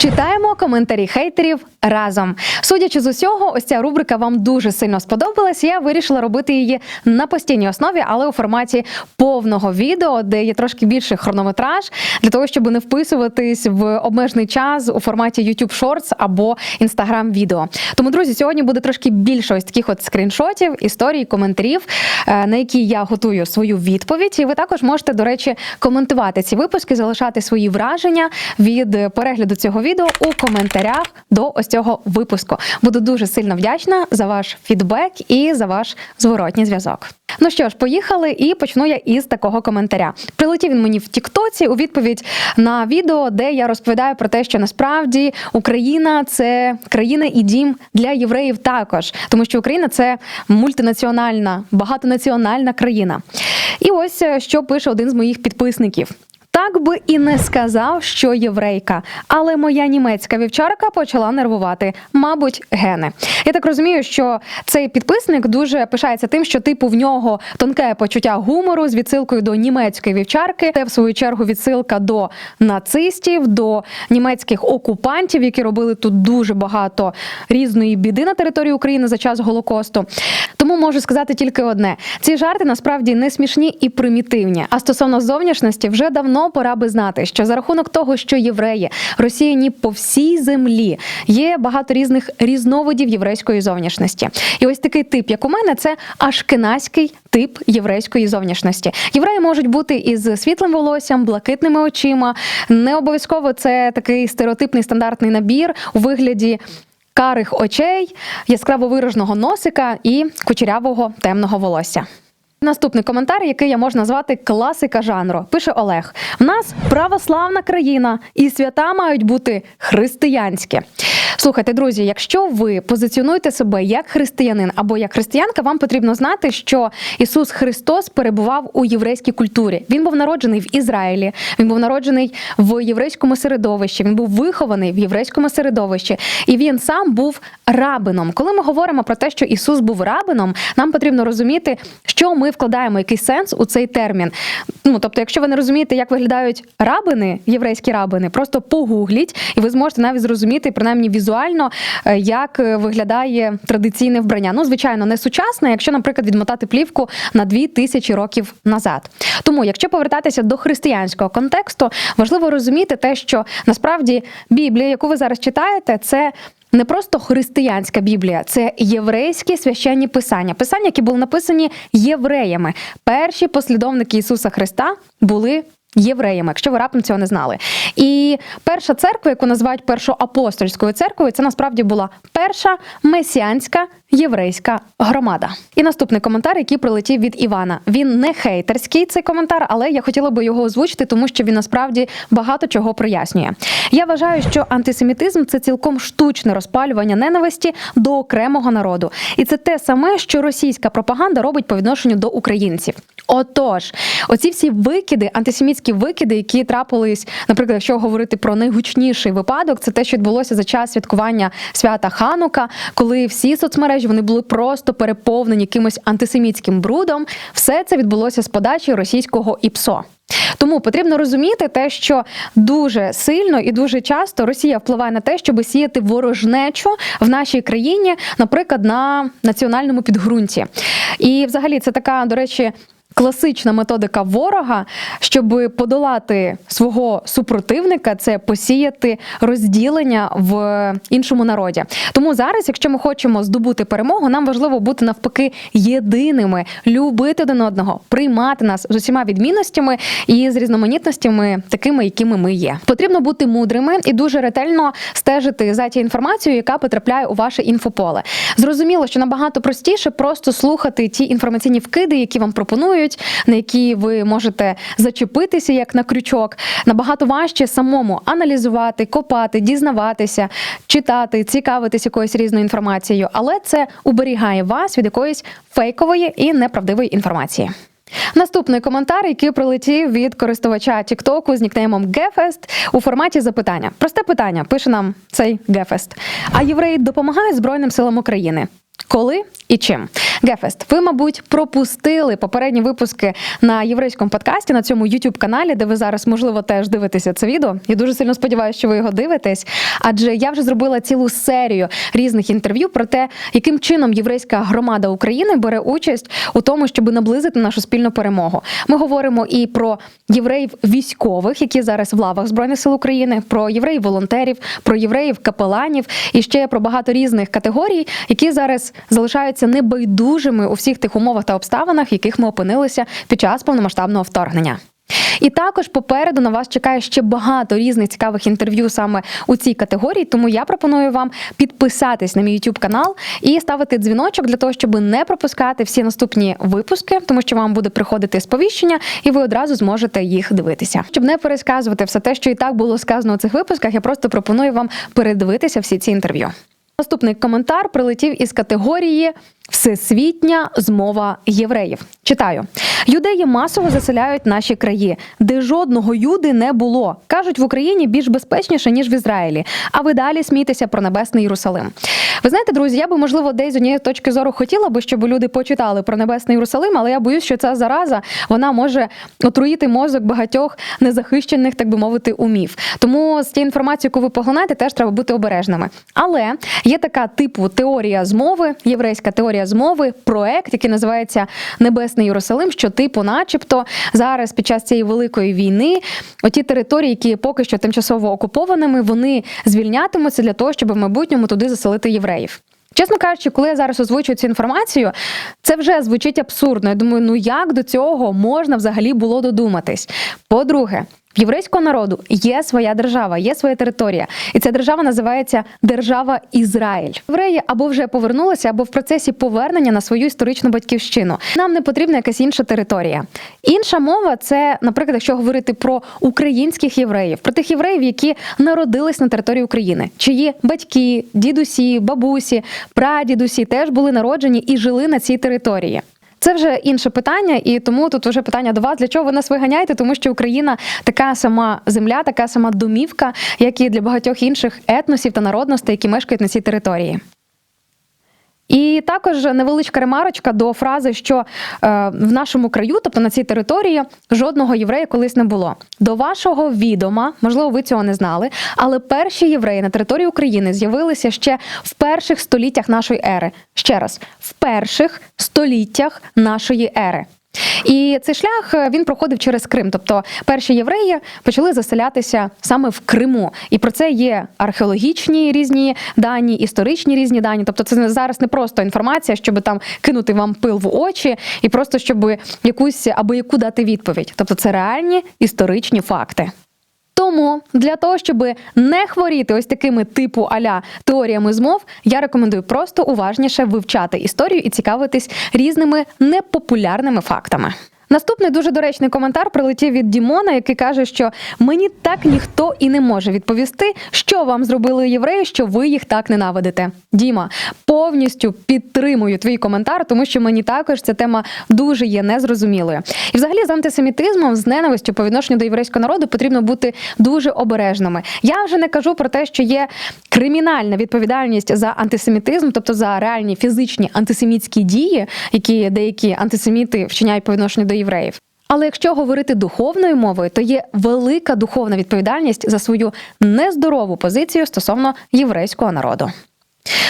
Читаємо коментарі хейтерів разом. Судячи з усього, ось ця рубрика вам дуже сильно сподобалась. Я вирішила робити її на постійній основі, але у форматі повного відео, де є трошки більший хронометраж, для того, щоб не вписуватись в обмежений час у форматі YouTube Shorts або Instagram відео. Тому, друзі, сьогодні буде трошки більше ось таких от скріншотів, історій, коментарів, е, на які я готую свою відповідь. І ви також можете, до речі, коментувати ці випуски, залишати свої враження від перегляду цього відео у коментарях до ось цього випуску. Буду дуже сильно вдячна за ваш фідбек і за ваш зворотній зв'язок. Ну що ж, поїхали, і почну я із такого коментаря. Прилетів він мені в Тіктоці у відповідь на відео, де я розповідаю про те, що насправді Україна це країна і дім для євреїв також, тому що Україна це мультинаціональна, багатонаціональна країна. І ось е, що пише один з моїх підписників. Так би і не сказав, що єврейка, але моя німецька вівчарка почала нервувати, мабуть, гени. Я так розумію, що цей підписник дуже пишається тим, що типу в нього тонке почуття гумору з відсилкою до німецької вівчарки. Це в свою чергу відсилка до нацистів, до німецьких окупантів, які робили тут дуже багато різної біди на території України за час голокосту. Тому можу сказати тільки одне: ці жарти насправді не смішні і примітивні. А стосовно зовнішності, вже давно пора би знати, що за рахунок того, що євреї росіяні по всій землі є багато різних різновидів єврейської зовнішності. І ось такий тип, як у мене, це ашкеназький тип єврейської зовнішності. Євреї можуть бути із світлим волоссям, блакитними очима. Не обов'язково це такий стереотипний стандартний набір у вигляді. Карих очей, яскраво вираженого носика і кучерявого темного волосся. Наступний коментар, який я можу назвати класика жанру, пише Олег: в нас православна країна, і свята мають бути християнські. Слухайте, друзі, якщо ви позиціонуєте себе як християнин або як християнка, вам потрібно знати, що Ісус Христос перебував у єврейській культурі. Він був народжений в Ізраїлі, він був народжений в єврейському середовищі, він був вихований в єврейському середовищі, і він сам був рабином. Коли ми говоримо про те, що Ісус був рабином, нам потрібно розуміти, що ми вкладаємо який сенс у цей термін. Ну тобто, якщо ви не розумієте, як виглядають рабини, єврейські рабини, просто погугліть, і ви зможете навіть зрозуміти принаймні візуально, е, як е, виглядає традиційне вбрання. Ну, звичайно, не сучасне, якщо, наприклад, відмотати плівку на дві тисячі років назад. Тому, якщо повертатися до християнського контексту, важливо розуміти те, що насправді Біблія, яку ви зараз читаєте, це. Не просто християнська Біблія, це єврейські священні писання. Писання, які були написані євреями. Перші послідовники Ісуса Христа були євреями, якщо ви раптом цього не знали. І перша церква, яку називають першоапостольською церквою, це насправді була перша месіанська єврейська громада. І наступний коментар, який прилетів від Івана. Він не хейтерський цей коментар, але я хотіла би його озвучити, тому що він насправді багато чого прояснює. Я вважаю, що антисемітизм це цілком штучне розпалювання ненависті до окремого народу, і це те саме, що російська пропаганда робить по відношенню до українців. Отож, оці всі викиди, антисемітські викиди, які трапились, наприклад, якщо говорити про найгучніший випадок, це те, що відбулося за час святкування свята Ханука, коли всі соцмережі вони були просто переповнені якимось антисемітським брудом. Все це відбулося з подачі російського ІПСО. Тому потрібно розуміти те, що дуже сильно і дуже часто Росія впливає на те, щоб сіяти ворожнечу в нашій країні, наприклад, на національному підґрунті. І, взагалі, це така, до речі. Класична методика ворога, щоб подолати свого супротивника, це посіяти розділення в іншому народі. Тому зараз, якщо ми хочемо здобути перемогу, нам важливо бути навпаки єдиними, любити один одного, приймати нас з усіма відмінностями і з різноманітностями, такими, якими ми є. Потрібно бути мудрими і дуже ретельно стежити за тією інформацією, яка потрапляє у ваше інфополе. Зрозуміло, що набагато простіше просто слухати ті інформаційні вкиди, які вам пропонують на які ви можете зачепитися як на крючок. Набагато важче самому аналізувати, копати, дізнаватися, читати, цікавитись якоюсь різною інформацією, але це уберігає вас від якоїсь фейкової і неправдивої інформації. Наступний коментар, який прилетів від користувача Тіктоку з нікнеймом Гефест у форматі запитання. Просте питання пише нам цей Гефест. А євреї допомагають Збройним силам України? Коли і чим? Гефест, ви, мабуть, пропустили попередні випуски на єврейському подкасті на цьому youtube каналі, де ви зараз, можливо, теж дивитеся це відео. Я дуже сильно сподіваюся, що ви його дивитесь. Адже я вже зробила цілу серію різних інтерв'ю про те, яким чином єврейська громада України бере участь у тому, щоб наблизити нашу спільну перемогу. Ми говоримо і про євреїв військових, які зараз в лавах збройних сил України, про євреїв волонтерів, про євреїв капеланів і ще про багато різних категорій, які зараз залишаються небайдужими у всіх тих умовах та обставинах, в яких ми опинилися під час повномасштабного вторгнення. І також попереду на вас чекає ще багато різних цікавих інтерв'ю саме у цій категорії. Тому я пропоную вам підписатись на мій YouTube канал і ставити дзвіночок для того, щоб не пропускати всі наступні випуски, тому що вам буде приходити сповіщення, і ви одразу зможете їх дивитися. Щоб не пересказувати все те, що і так було сказано у цих випусках, я просто пропоную вам передивитися всі ці інтерв'ю. Наступний коментар прилетів із категорії Всесвітня змова євреїв. Читаю: юдеї масово заселяють наші краї, де жодного юди не було. кажуть, в Україні більш безпечніше ніж в Ізраїлі. А ви далі смійтеся про небесний Єрусалим. Ви знаєте, друзі, я би можливо десь з однієї точки зору хотіла би, щоб люди почитали про небесний Єрусалим, але я боюсь, що ця зараза вона може отруїти мозок багатьох незахищених, так би мовити, умів. Тому з тією інформацією, яку ви поглинаєте, теж треба бути обережними. Але є така типу теорія змови, єврейська теорія змови, проект, який називається Небесний Єрусалим, що типу, начебто, зараз під час цієї великої війни, оті території, які поки що тимчасово окупованими, вони звільнятимуться для того, щоб в майбутньому туди заселити євреїв. Чесно кажучи, коли я зараз озвучую цю інформацію, це вже звучить абсурдно. Я думаю, ну як до цього можна взагалі було додуматись? По-друге, в єврейського народу є своя держава, є своя територія, і ця держава називається Держава Ізраїль. Євреї або вже повернулися, або в процесі повернення на свою історичну батьківщину. Нам не потрібна якась інша територія. Інша мова це, наприклад, якщо говорити про українських євреїв, про тих євреїв, які народились на території України, чиї батьки, дідусі, бабусі, прадідусі теж були народжені і жили на цій території. Це вже інше питання, і тому тут вже питання до вас: для чого ви нас виганяєте? Тому що Україна така сама земля, така сама домівка, як і для багатьох інших етносів та народностей, які мешкають на цій території. І також невеличка ремарочка до фрази, що е, в нашому краю, тобто на цій території, жодного єврея колись не було. До вашого відома, можливо, ви цього не знали, але перші євреї на території України з'явилися ще в перших століттях нашої ери. Ще раз, в перших століттях нашої ери. І цей шлях е, він проходив через Крим. Тобто перші євреї почали заселятися саме в Криму. І про це є археологічні різні дані, історичні різні дані. Тобто, це зараз не просто інформація, щоб там кинути вам пил в очі, і просто щоб якусь або яку дати відповідь. Тобто, це реальні історичні факти. Тому для того, щоб не хворіти ось такими типу аля теоріями змов, я рекомендую просто уважніше вивчати історію і цікавитись різними непопулярними фактами. Наступний дуже доречний коментар прилетів від Дімона, який каже, що мені так ніхто і не може відповісти, що вам зробили євреї, що ви їх так ненавидите. Діма, повністю підтримую твій коментар, тому що мені також ця тема дуже є незрозумілою. І, взагалі, з антисемітизмом, з ненавистю по відношенню до єврейського народу потрібно бути дуже обережними. Я вже не кажу про те, що є кримінальна відповідальність за антисемітизм, тобто за реальні фізичні антисемітські дії, які деякі антисеміти вчиняють по відношенню до євреїв. Але якщо говорити духовною мовою, то є велика духовна відповідальність за свою нездорову позицію стосовно єврейського народу.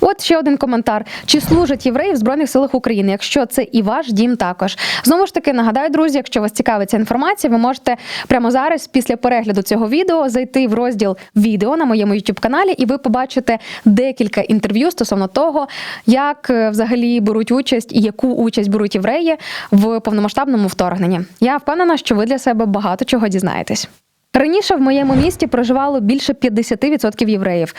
От ще один коментар: чи служать євреї в збройних силах України? Якщо це і ваш дім, також знову ж таки нагадаю, друзі, якщо вас цікавить ця інформація, ви можете прямо зараз, після перегляду цього відео, зайти в розділ відео на моєму youtube каналі, і ви побачите декілька інтерв'ю стосовно того, як е, взагалі беруть участь і яку участь беруть євреї в повномасштабному вторгненні. Я впевнена, що ви для себе багато чого дізнаєтесь. Раніше в моєму місті проживало більше 50% євреїв.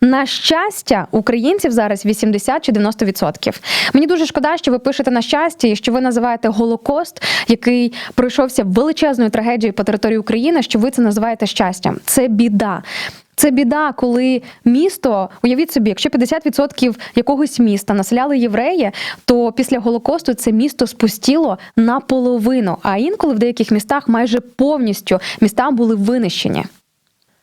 На щастя, українців зараз 80 чи 90%. Мені дуже шкода, що ви пишете на щастя і що ви називаєте Голокост, який пройшовся величезною трагедією по території України. Що ви це називаєте щастям? Це біда. Це біда, коли місто, уявіть собі, якщо 50% якогось міста населяли євреї, то після голокосту це місто спустіло наполовину. А інколи в деяких містах майже повністю міста були винищені.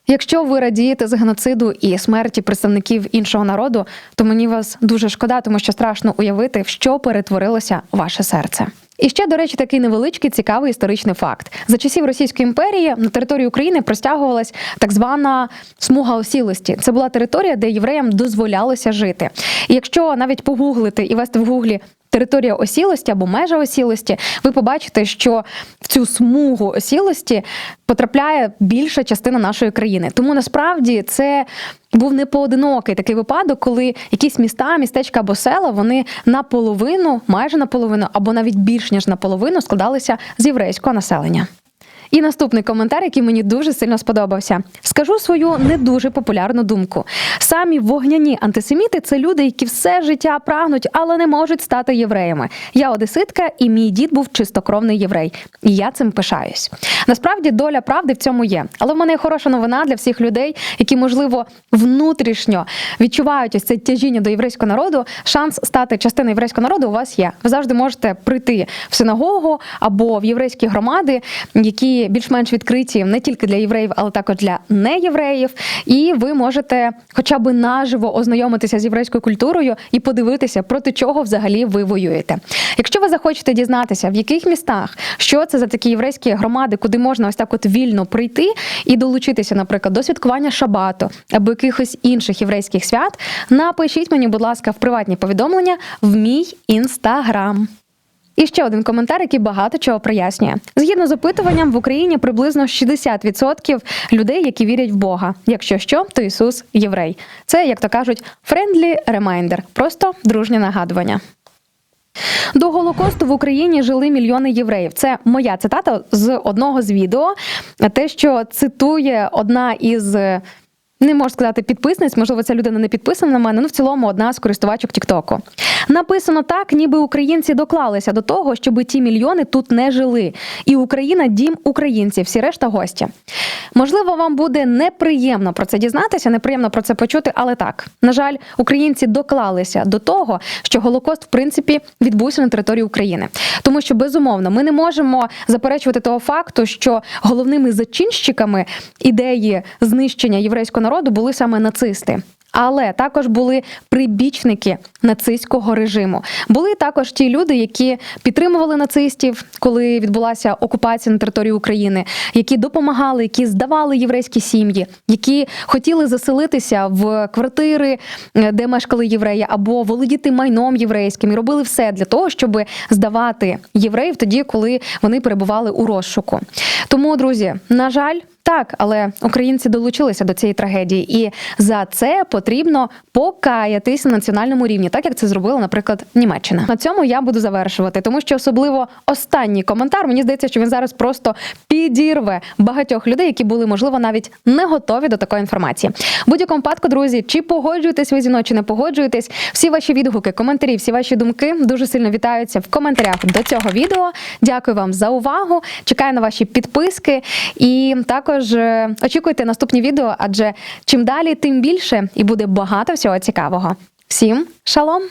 Якщо ви радієте з геноциду і смерті представників іншого народу, то мені вас дуже шкода, тому що страшно уявити, в що перетворилося ваше серце. І ще, до речі, такий невеличкий цікавий історичний факт. За часів Російської імперії на території України простягувалась так звана смуга осілості. Це була територія, де євреям дозволялося жити. І якщо навіть погуглити і вести в гуглі територія осілості або межа осілості, ви побачите, що в цю смугу осілості потрапляє більша частина нашої країни. Тому насправді це був не поодинокий такий випадок, коли якісь міста, містечка або села вони наполовину, майже наполовину, або навіть більш ніж наполовину складалися з єврейського населення. І наступний коментар, який мені дуже сильно сподобався. Скажу свою не дуже популярну думку. Самі вогняні антисеміти це люди, які все життя прагнуть, але не можуть стати євреями. Я одеситка, і мій дід був чистокровний єврей. І я цим пишаюсь. Насправді доля правди в цьому є. Але в мене є хороша новина для всіх людей, які, можливо, внутрішньо відчувають ось це тяжіння до єврейського народу. Шанс стати частиною єврейського народу у вас є. Ви завжди можете прийти в синагогу або в єврейські громади, які більш-менш відкриті не тільки для євреїв, але також для неєвреїв. І ви можете хоча б наживо ознайомитися з єврейською культурою і подивитися, проти чого взагалі ви воюєте. Якщо ви захочете дізнатися, в яких містах що це за такі єврейські громади, куди можна ось так от вільно прийти і долучитися, наприклад, до святкування шабату або якихось інших єврейських свят, напишіть мені, будь ласка, в приватні повідомлення в мій інстаграм. І ще один коментар, який багато чого прояснює. Згідно з опитуванням, в Україні приблизно 60% людей, які вірять в Бога. Якщо що, то Ісус єврей. Це, як то кажуть, friendly reminder, просто дружнє нагадування. До Голокосту в Україні жили мільйони євреїв. Це моя цитата з одного з відео. Те, що цитує одна із. Не можу сказати підписниць, можливо, ця людина не підписана на мене. Ну в цілому одна з користувачок Тіктоку. Написано так, ніби українці доклалися до того, щоб ті мільйони тут не жили. І Україна дім українців, всі решта гості. Можливо, вам буде неприємно про це дізнатися, неприємно про це почути, але так на жаль, українці доклалися до того, що Голокост в принципі відбувся на території України, тому що безумовно ми не можемо заперечувати того факту, що головними зачинщиками ідеї знищення єврейського народу були саме нацисти. Але також були прибічники нацистського режиму. Були також ті люди, які підтримували нацистів, коли відбулася окупація на території України, які допомагали, які здавали єврейські сім'ї, які хотіли заселитися в квартири, е, де мешкали євреї, або володіти майном єврейським, і робили все для того, щоб здавати євреїв тоді, коли вони перебували у розшуку. Тому, друзі, на жаль. Так, але українці долучилися до цієї трагедії, і за це потрібно покаятись на національному рівні, так як це зробила, наприклад, Німеччина. На цьому я буду завершувати, тому що особливо останній коментар мені здається, що він зараз просто підірве багатьох людей, які були можливо навіть не готові до такої інформації. Будь-якому випадку, друзі, чи погоджуєтесь ви зі мною, чи не погоджуєтесь? Всі ваші відгуки, коментарі, всі ваші думки дуже сильно вітаються в коментарях до цього відео. Дякую вам за увагу. Чекаю на ваші підписки і також. Також е, очікуйте наступні відео, адже чим далі, тим більше і буде багато всього цікавого. Всім шалом!